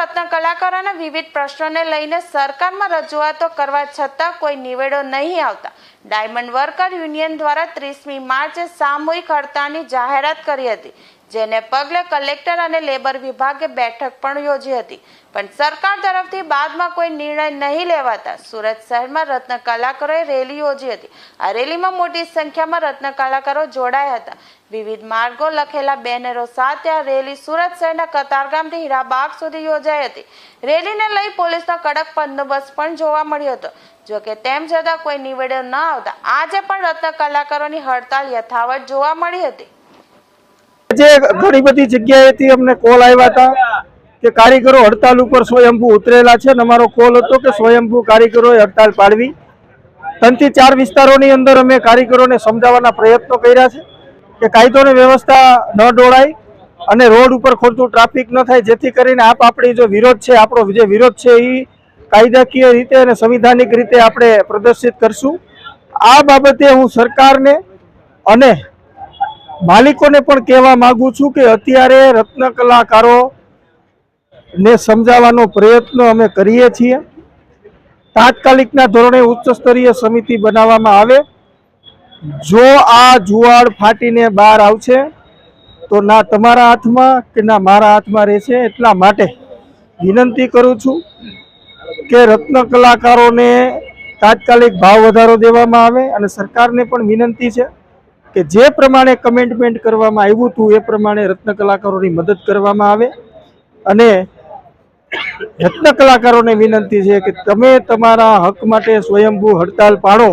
રત્ન કલાકારોના વિવિધ પ્રશ્નોને લઈને સરકારમાં રજૂઆતો કરવા છતાં કોઈ નિવેડો નહીં આવતા. ડાયમંડ વર્કર યુનિયન દ્વારા ત્રીસમી માર્ચે સામૂહિક હડતાળની જાહેરાત કરી હતી, જેને પગલે કલેક્ટર અને લેબર વિભાગે બેઠક પણ યોજી હતી. પણ સરકાર તરફથી બાદમાં કોઈ નિર્ણય નહીં લેવાતા સુરત શહેરમાં રત્ન કલાકારોએ રેલી યોજી હતી. આ રેલીમાં મોટી સંખ્યામાં રત્ન કલાકારો જોડાયા હતા. વિવિધ માર્ગો લખેલા બેનરો સાથે આ રેલી સુરત શહેરના કતારગામથી હીરાબાગ સુધી યોજાઈ હતી. રેલીને લઈ પોલીસનો કડક બંદોબસ્ત પણ જોવા મળ્યો હતો. જોકે તેમ છતાં કોઈ નિવેડો ન આવતા. આજે પણ રત્ન કલાકારોની હડતાલ યથાવત જોવા મળી હતી. જે ઘણી બધી જગ્યાએથી અમને કોલ આવ્યા હતા કે કારીગરો હડતાલ ઉપર સ્વયંભૂ ઉતરેલા છે અને અમારો કોલ હતો કે સ્વયંભૂ કારીગરોએ હડતાલ પાડવી. ત્રણથી ચાર વિસ્તારોની અંદર અમે કારીગરોને સમજાવવાના પ્રયત્નો કર્યા છે કે કાયદો અને વ્યવસ્થા ન ડોળાય અને રોડ ઉપર ખોટું ટ્રાફિક ન થાય, જેથી કરીને આપ આપણી જો વિરોધ છે, આપણો જે વિરોધ છે એ કાયદાકીય રીતે અને સંવિધાનિક રીતે આપણે પ્રદર્શિત કરશું. આ બાબતે હું સરકારને અને માલિકોને પણ કહેવા માંગુ છું કે અત્યારે રત્ન કલાકારો ને સમજાવવાનો પ્રયત્ન અમે કરીએ છીએ. તાત્કાલિકના ધોરણે ઉચ્ચ સ્તરીય સમિતિ બનાવવામાં આવે. જો આ જુવાડ ફાટીને બહાર આવશે, તો ના તમારા હાથમાં કે ના મારા હાથમાં રહેશે એટલા માટે વિનંતી કરું છું. કે રત્ન કલાકારોને તાત્કાલિક ભાવ વધારો દેવામાં આવે અને સરકારને પણ વિનંતી છે કે જે પ્રમાણે કમેન્ટમેન્ટ કરવામાં આવ્યું હતું એ પ્રમાણે રત્ન કલાકારોની મદદ કરવામાં આવે. અને રત્ન કલાકારોને વિનંતી છે કે તમે તમારા હક માટે સ્વયંભૂ હડતાલ પાડો.